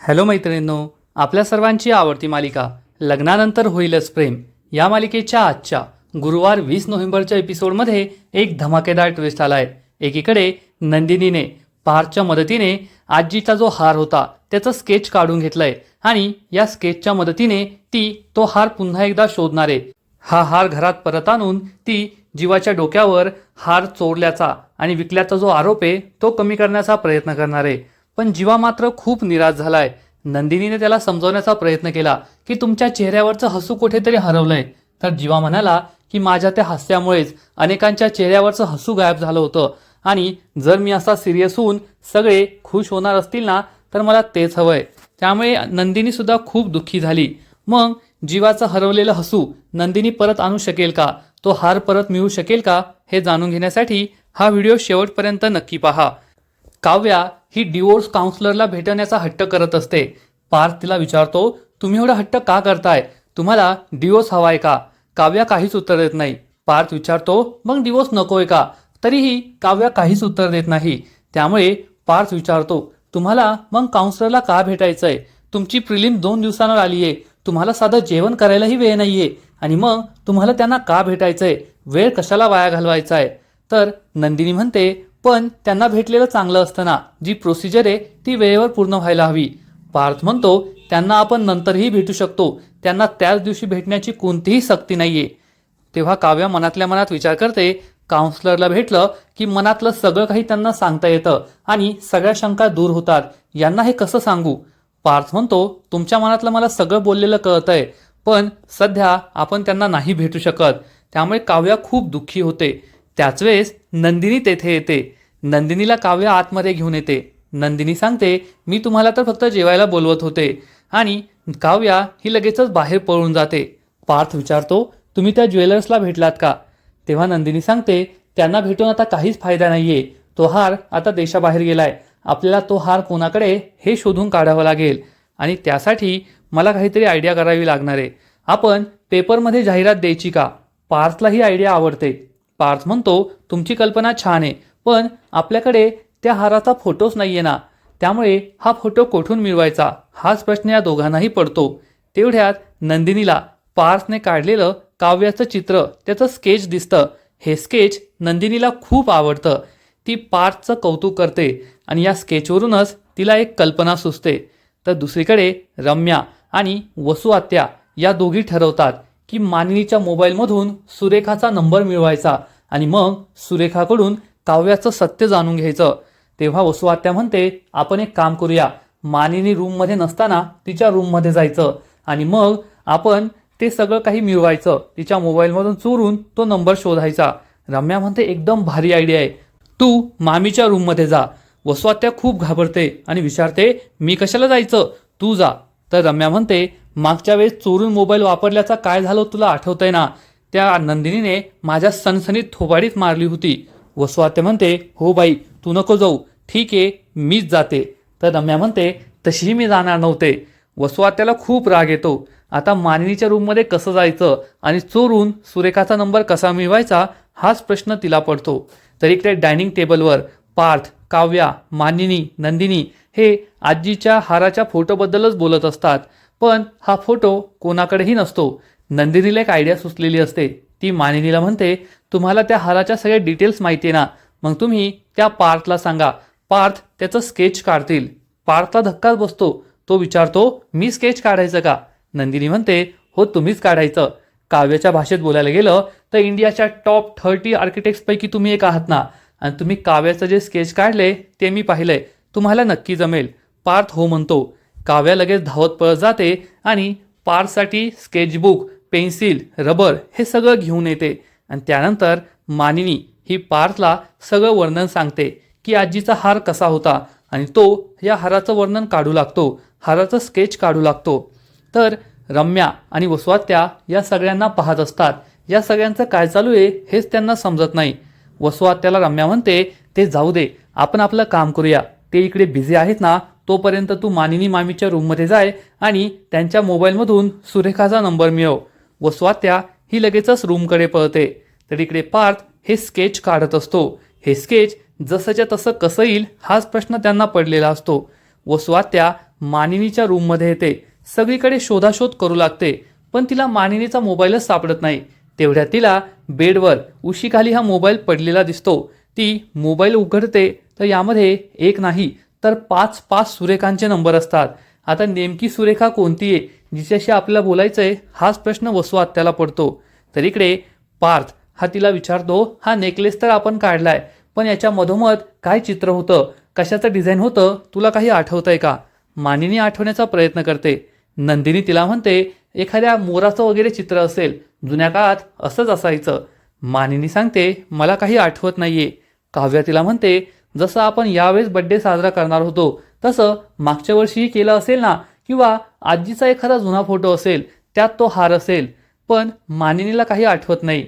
Hello मैत्रिणींनो आपल्या सर्वांची आवडती मालिका लग्नानंतर होईलच प्रेम. या मालिकेच्या आजच्या गुरुवार वीस नोव्हेंबरच्या एपिसोडमध्ये एक धमाकेदार ट्विस्ट आहे एकीकडे नंदिनीने पारच्या मदतीने आजीचा जो हार होता त्याचं स्केच काढून घेतलंय आणि या स्केचच्या मदतीने ती तो हार पुन्हा एकदा शोधणार. आहे हा हार घरात परत आणून ती जीवाच्या डोक्यावर हार चोरल्याचा आणि विकल्याचा जो आरोप आहे तो कमी करण्याचा प्रयत्न करणार. आहे पण जीवा मात्र खूप निराश झालाय. नंदिनीने त्याला समजवण्याचा प्रयत्न केला की तुमच्या चेहऱ्यावरचं हसू कुठेतरी हरवलंय. तर जीवा म्हणाला की माझ्या त्या हास्यामुळेच अनेकांच्या चेहऱ्यावरचं हसू गायब झालं होतं आणि जर मी असा सिरियस होऊन सगळे खुश होणार असतील ना तर मला तेच हवंय. त्यामुळे नंदिनी सुद्धा खूप दुःखी झाली. मग जीवाचं हरवलेलं हसू नंदिनी परत आणू शकेल का? तो हार परत मिळू शकेल का? हे जाणून घेण्यासाठी हा व्हिडिओ शेवटपर्यंत नक्की पहा. काव्या ही डिवोर्स काउन्सलरला भेटण्याचा हट्ट करत असते. पार्थ तिला विचारतो तुम्ही एवढा हट्ट का करताय? तुम्हाला डिवोर्स हवाय का? काव्या काहीच उत्तर देत नाही. पार्थ विचारतो मग डिवोर्स नकोय का? तरीही काव्या काहीच उत्तर देत नाही. त्यामुळे पार्थ विचारतो तुम्हाला मग काउन्सलरला का भेटायचंय? तुमची प्रिलिम दोन दिवसांवर आली आहे तुम्हाला साधं जेवण करायलाही वेळ नाहीये. आणि मग तुम्हाला त्यांना का भेटायचंय? वेळ कशाला वाया घालवायचा आहे तर नंदिनी म्हणते पण त्यांना भेटलेलं चांगलं असतं ना जी प्रोसिजर आहे ती वेळेवर पूर्ण व्हायला हवी. पार्थ म्हणतो त्यांना आपण नंतरही भेटू शकतो. त्यांना त्याच दिवशी भेटण्याची कोणतीही सक्ती नाहीये. तेव्हा काव्या मनातल्या मनात विचार करते काउन्सलरला भेटलं की मनातलं सगळं काही त्यांना सांगता येतं आणि सगळ्या शंका दूर होतात. यांना हे कसं सांगू? पार्थ म्हणतो तुमच्या मनातलं मला सगळं बोललेलं कळतंय पण सध्या आपण त्यांना नाही भेटू शकत. त्यामुळे काव्या खूप दुःखी होते. त्याच वेळेस नंदिनी तेथे येते. नंदिनीला काव्य आतमध्ये घेऊन येते. नंदिनी सांगते मी तुम्हाला तर फक्त जेवायला बोलवत होते. आणि काव्या ही लगेचच बाहेर पळून जाते. पार्थ विचारतो तुम्ही त्या ज्वेलर्सला भेटलात का? तेव्हा नंदिनी सांगते त्यांना भेटून आता काहीच फायदा नाहीये. तो हार आता देशाबाहेर गेलाय. आपल्याला तो हार कोणाकडे हे शोधून काढावं लागेल. आणि त्यासाठी मला काहीतरी आयडिया करावी लागणार आहे. आपण पेपरमध्ये जाहिरात द्यायची का? पार्थला ही आयडिया आवडते. पार्थ म्हणतो तुमची कल्पना छान आहे. पण आपल्याकडे त्या हाराचा फोटोच नाहीये ना. त्यामुळे हा फोटो कोठून मिळवायचा? हाच प्रश्न या दोघांनाही पडतो. तेवढ्यात नंदिनीला पार्थने काढलेलं काव्याचं चित्र त्याचं स्केच दिसतं. हे स्केच नंदिनीला खूप आवडतं. ती पार्थचं कौतुक करते आणि या स्केचवरूनच तिला एक कल्पना सुचते. तर दुसरीकडे रम्या आणि वसुआत्या या दोघी ठरवतात की मानिनीच्या मोबाईलमधून सुरेखाचा नंबर मिळवायचा आणि मग सुरेखाकडून काव्याचं सत्य जाणून घ्यायचं. तेव्हा वसुआत्या म्हणते आपण एक काम करूया. मानिनी रूममध्ये नसताना तिच्या रूममध्ये जायचं. आणि मग आपण ते सगळं काही मिळवायचं. तिच्या मोबाईलमधून चोरून तो नंबर शोधायचा. रम्या म्हणते एकदम भारी आयडिया आहे. तू मामीच्या रूममध्ये जा. वसुआत्या खूप घाबरते आणि विचारते मी कशाला जायचं? तू जा. तर रम्या म्हणते मागच्या वेळेस चोरून मोबाईल वापरल्याचा काय झालं तुला आठवतंय ना? त्या नंदिनीने माझ्या सणसणीत थोबाडीत मारली होती. वसवात्या म्हणते हो बाई तू नको जाऊ. ठीक आहे मीच जाते. तर रम्या म्हणते तशीही मी जाणार नव्हते. वसवात्याला खूप राग येतो. आता मानिनीच्या रूममध्ये कसं जायचं आणि चोरून सुरेखाचा नंबर कसा मिळवायचा हाच प्रश्न तिला पडतो. तर इकडे डायनिंग टेबलवर पार्थ काव्या मानिनी नंदिनी हे आजीच्या हाराच्या फोटोबद्दलच बोलत असतात. पण हा फोटो कोणाकडेही नसतो. नंदिनीला एक आयडिया सुचलेली असते. ती मानिनीला म्हणते तुम्हाला त्या हाराच्या सगळ्या डिटेल्स माहिती आहे ना? मग तुम्ही त्या पार्थला सांगा. पार्थ त्याचं स्केच काढतील. पार्थला धक्काच बसतो. तो विचारतो मी स्केच काढायचं का? नंदिनी म्हणते हो तुम्हीच काढायचं. काव्याच्या भाषेत बोलायला गेलं तर इंडियाच्या टॉप थर्टी आर्किटेक्ट्सपैकी तुम्ही एक आहात ना? आणि तुम्ही काव्याचं जे स्केच काढले ते मी पाहिलंय. तुम्हाला नक्की जमेल. पार्थ हो म्हणतो. काव्या लगेच धावत पळत जाते आणि पार्थसाठी स्केचबुक पेन्सिल रबर हे सगळं घेऊन येते. आणि त्यानंतर मानिनी ही पार्थला सगळं वर्णन सांगते की आजीचा हार कसा होता आणि तो या हाराचं वर्णन काढू लागतो हाराचं स्केच काढू लागतो. तर रम्या आणि वसवात्या या सगळ्यांना पाहत असतात. या सगळ्यांचं काय चालू आहे हेच त्यांना समजत नाही. वसवात्याला रम्या म्हणते ते जाऊ दे आपण आपलं काम करूया. ते इकडे बिझी आहेत ना तोपर्यंत तू मानिनी मामीच्या रूममध्ये जाय आणि त्यांच्या मोबाईलमधून सुरेखाचा नंबर मिळव. व स्वात्या ही लगेचच रूमकडे पळते. तर इकडे पार्थ हे स्केच काढत असतो. हे स्केच जसंच्या तसं कसं येईल हाच प्रश्न त्यांना पडलेला असतो. व स्वात्या मानिनीच्या रूममध्ये येते. सगळीकडे शोधाशोध करू लागते. पण तिला मानिनीचा मोबाईलच सापडत नाही. तेवढ्या तिला बेडवर उशीखाली हा मोबाईल पडलेला दिसतो. ती मोबाईल उघडते तर यामध्ये एक नाही तर पाच पाच सुरेखांचे नंबर असतात. आता नेमकी सुरेखा कोणती आहे जिच्याशी आपल्याला बोलायचं आहे हाच प्रश्न वसू आत्याला पडतो. तर इकडे पार्थ हा तिला विचारतो हा नेकलेस तर आपण काढलाय पण याच्या मधोमध काय चित्र होतं? कशाचं डिझाईन होतं? तुला काही आठवतंय का? मानिनी आठवण्याचा प्रयत्न करते. नंदिनी तिला म्हणते एखाद्या मोराचं वगैरे चित्र असेल जुन्या काळात असंच असायचं. मानिनी सांगते मला काही आठवत नाहीये. काव्या तिला म्हणते जसं आपण यावेळेस बड्डे साजरा करणार होतो तसं मागच्या वर्षीही केलं असेल ना किंवा आजीचा एखादा जुना फोटो असेल त्यात तो हार असेल पण मानिनीला काही आठवत नाही.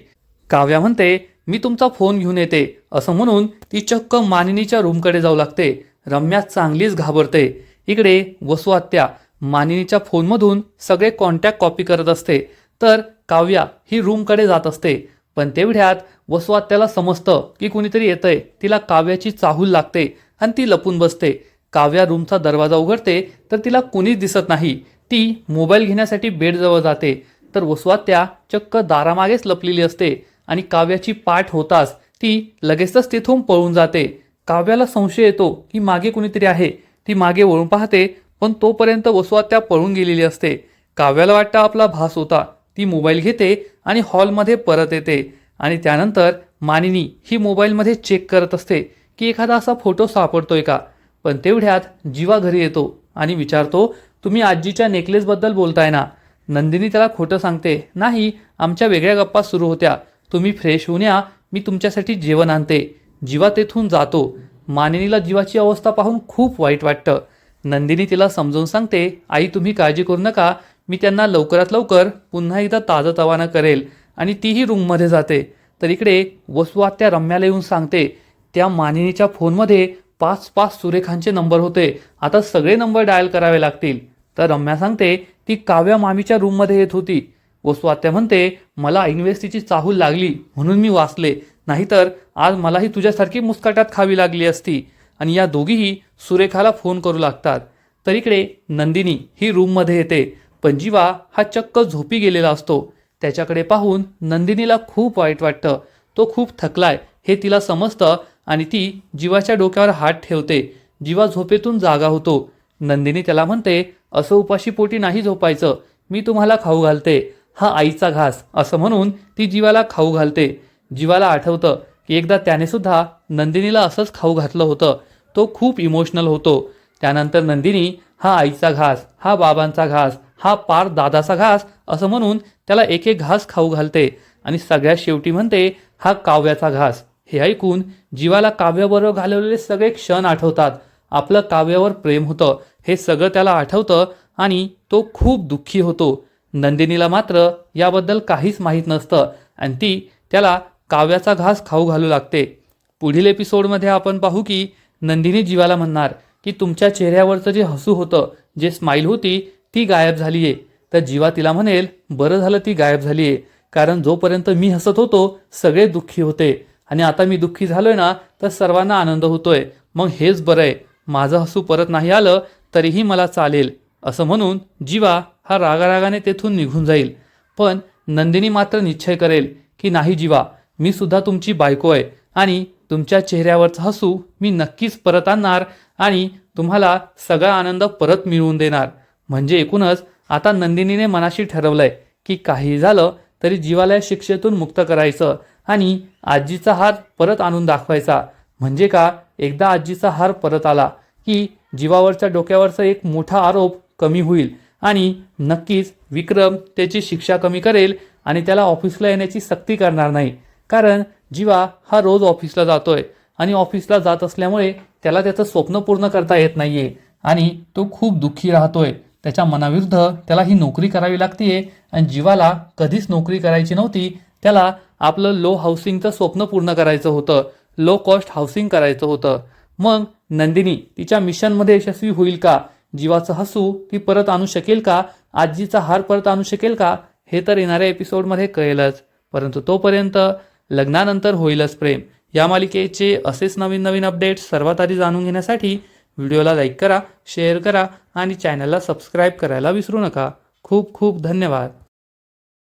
काव्या म्हणते मी तुमचा फोन घेऊन येते. असं म्हणून ती चक्क मानिनीच्या रूमकडे जाऊ लागते. रम्या चांगलीच घाबरते. इकडे वसू आत्या मानिनीच्या फोनमधून सगळे कॉन्टॅक्ट कॉपी करत असते. तर काव्या ही रूमकडे जात असते. पण तेवढ्यात वसू आत्याला समजतं की कुणीतरी येतंय. तिला काव्याची चाहूल लागते आणि ती लपून बसते. काव्या रूमचा दरवाजा उघडते तर तिला कुणीच दिसत नाही. ती मोबाईल घेण्यासाठी बेडजवळ जाते. तर वसुआत्या चक्क दारामागेच लपलेली असते आणि काव्याची पाठ होताच ती लगेचच तिथून पळून जाते. काव्याला संशय येतो की मागे कुणीतरी आहे. ती मागे वळून पाहते पण तोपर्यंत वसुआत्या पळून गेलेली असते. काव्याला वाटतं आपला भास होता. ती मोबाईल घेते आणि हॉलमध्ये परत येते. आणि त्यानंतर मानिनी ही मोबाईलमध्ये चेक करत असते की एखादा असा फोटो सापडतोय का? पण तेवढ्यात जीवा घरी येतो आणि विचारतो तुम्ही आजीच्या नेकलेसबद्दल बोलताय ना? नंदिनी त्याला खोटं सांगते नाही आमच्या वेगळ्या गप्पा सुरू होत्या. तुम्ही फ्रेश होऊन या मी तुमच्यासाठी जेवण आणते. जीवा तेथून जातो. मानिनीला जीवाची अवस्था पाहून खूप वाईट वाटतं. नंदिनी तिला समजावून सांगते आई तुम्ही काळजी करू नका. मी त्यांना लवकरात लवकर पुन्हा एकदा ताजं तवाना करेल आणि तीही रूममध्ये जाते. तर इकडे वसुआत्या रम्याला येऊन सांगते त्या मानिनीच्या फोनमध्ये पाच पाच सुरेखांचे नंबर होते. आता सगळे नंबर डायल करावे लागतील. तर रम्या सांगते ती काव्या मामीच्या रूममध्ये येत होती. वसुआत्या म्हणते मला इन्व्हेस्टीची चाहूल लागली म्हणून मी वाचले. नाहीतर आज मलाही तुझ्यासारखी मुस्काटात खावी लागली असती. आणि या दोघीही सुरेखाला फोन करू लागतात. तर इकडे नंदिनी ही रूममध्ये येते. पण जीवा हा चक्क झोपी गेलेला असतो. त्याच्याकडे पाहून नंदिनीला खूप वाईट वाटतं. तो खूप थकलाय. हे तिला समजतं आणि ती जीवाच्या डोक्यावर हात ठेवते. जीवा झोपेतून जागा होतो. नंदिनी त्याला म्हणते असं उपाशी पोटी नाही झोपायचं. मी तुम्हाला खाऊ घालते. हा आईचा घास. असं म्हणून ती जीवाला खाऊ घालते. जीवाला आठवतं की एकदा त्याने सुद्धा नंदिनीला असंच खाऊ घातलं होतं. तो खूप इमोशनल होतो. त्यानंतर नंदिनी हा आईचा घास हा बाबांचा घास हा पार दादाचा घास असं म्हणून त्याला एक एक घास खाऊ घालते. आणि सगळ्यात शेवटी म्हणते हा काव्याचा घास. हे ऐकून जीवाला काव्याबरोबर घालवलेले सगळे क्षण आठवतात. आपलं काव्यावर प्रेम होतं. हे सगळं त्याला आठवतं आणि तो खूप दुःखी होतो. नंदिनीला मात्र याबद्दल काहीच माहीत नसतं आणि ती त्याला काव्याचा घास खाऊ घालू लागते. पुढील एपिसोडमध्ये आपण पाहू की नंदिनी जीवाला म्हणणार की तुमच्या चेहऱ्यावरचं जे हसू होतं जे स्माईल होती ती गायब झाली आहे तर जीवा तिला म्हणेल बरं झालं ती गायब झाली आहे कारण जोपर्यंत मी हसत होतो सगळे दुःखी होते. आणि आता मी दुःखी झालोय ना तर सर्वांना आनंद होतोय. मग हेच बरं आहे. माझं हसू परत नाही आलं तरीही मला चालेल. असं म्हणून जीवा हा रागारागाने तेथून निघून जाईल. पण नंदिनी मात्र निश्चय करेल की नाही जीवा मी सुद्धा तुमची बायको आहे आणि तुमच्या चेहऱ्यावरचं हसू मी नक्कीच परत आणणार आणि तुम्हाला सगळा आनंद परत मिळवून देणार. म्हणजे एकूणच आता नंदिनीने मनाशी ठरवलंय की काही झालं तरी जीवाला शिक्षेतून मुक्त करायचं. आणि आजीचा हार परत आणून दाखवायचा. म्हणजे का? एकदा आजीचा हार परत आला की जीवावरच्या डोक्यावरचा एक मोठा आरोप कमी होईल आणि नक्कीच विक्रम त्याची शिक्षा कमी करेल आणि त्याला ऑफिसला येण्याची सक्ती करणार नाही. कारण जीवा हा रोज ऑफिसला जातोय आणि ऑफिसला जात असल्यामुळे त्याला त्याचं स्वप्न पूर्ण करता येत नाहीये आणि तो खूप दुःखी राहतोय. त्याच्या मनाविरुद्ध त्याला ही नोकरी करावी लागतीये आणि जीवाला कधीच नोकरी करायची नव्हती. त्याला आपलं लो हाऊसिंगचं स्वप्न पूर्ण करायचं होतं. लो कॉस्ट हाऊसिंग करायचं होतं. मग नंदिनी तिच्या मिशनमध्ये यशस्वी होईल का? जीवाचं हसू ती परत आणू शकेल का? आजीचा हार परत आणू शकेल का? हे तर येणाऱ्या एपिसोडमध्ये कळेलच. परंतु तोपर्यंत लग्नानंतर होईलच प्रेम. या मालिकेचे असेच नवीन नवीन अपडेट्स सर्वात आधी जाणून घेण्यासाठी व्हिडिओला लाईक करा शेअर करा आणि चॅनलला सबस्क्राईब करायला विसरू नका. खूप खूप धन्यवाद.